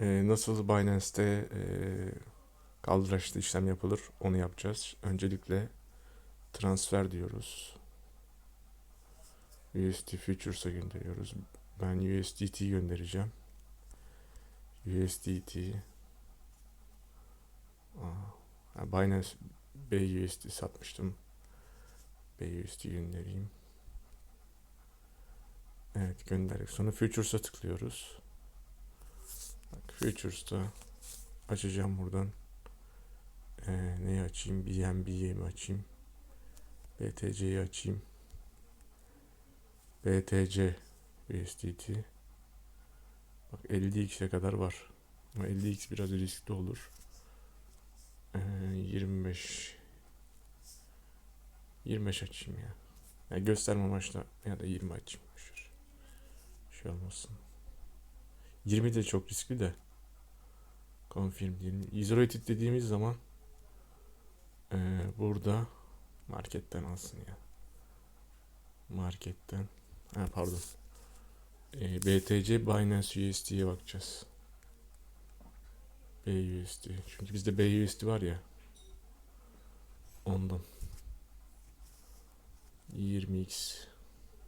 Ee, nasıl Binance'te e, kaldıraçlı işlem yapılır onu yapacağız. Öncelikle transfer diyoruz. USD Futures'a gönderiyoruz. Ben USDT göndereceğim. USDT Aa, Binance BUSD satmıştım. BUSD göndereyim. Evet gönderdik. Sonra Futures'a tıklıyoruz. Bak Futures'ta açacağım buradan. Ee, neyi açayım? BNB'yi mi açayım? BTC'yi açayım. BTC USDT. Bak 50x'e kadar var. Ama 50x biraz riskli olur. Ee, 25 25 açayım ya. ya gösterme amaçla ya da 20 açayım. Şur. Şey olmasın. 20 de çok riskli de. Confirm diyelim. Isolated dediğimiz zaman ee, burada marketten alsın ya. Marketten. Ha pardon. Ee, BTC Binance USD'ye bakacağız. BUSD. Çünkü bizde BUSD var ya. Ondan. 20x.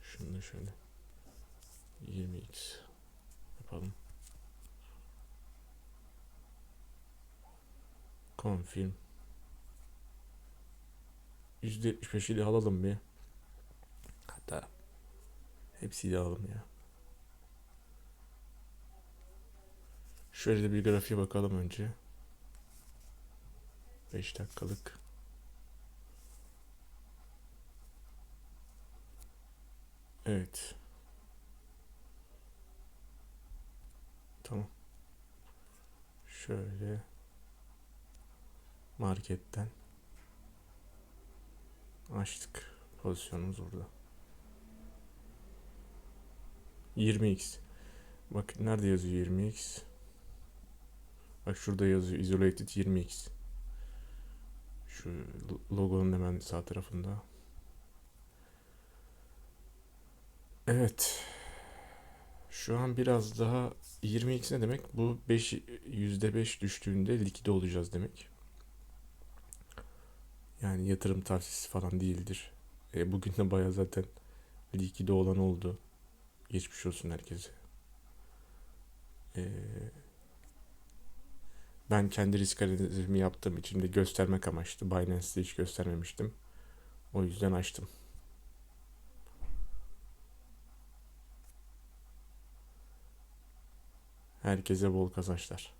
Şunu da şöyle. 20x. Confirm. %75'i de alalım bir. Hatta hepsiyi de alalım ya. Şöyle de bir grafiğe bakalım önce. 5 dakikalık. Evet. Tamam. Şöyle marketten açtık. Pozisyonumuz burada. 20x. Bak nerede yazıyor 20x? Bak şurada yazıyor Isolated 20x. Şu logonun hemen sağ tarafında. Evet. Şu an biraz daha 20x ne demek? Bu 5 %5 düştüğünde likide olacağız demek. Yani yatırım tavsiyesi falan değildir. E, bugün de baya zaten likide olan oldu. Geçmiş olsun herkese. Eee ben kendi risk analizimi yaptığım için de göstermek amaçlı. Binance'de hiç göstermemiştim. O yüzden açtım. Herkese bol kazançlar.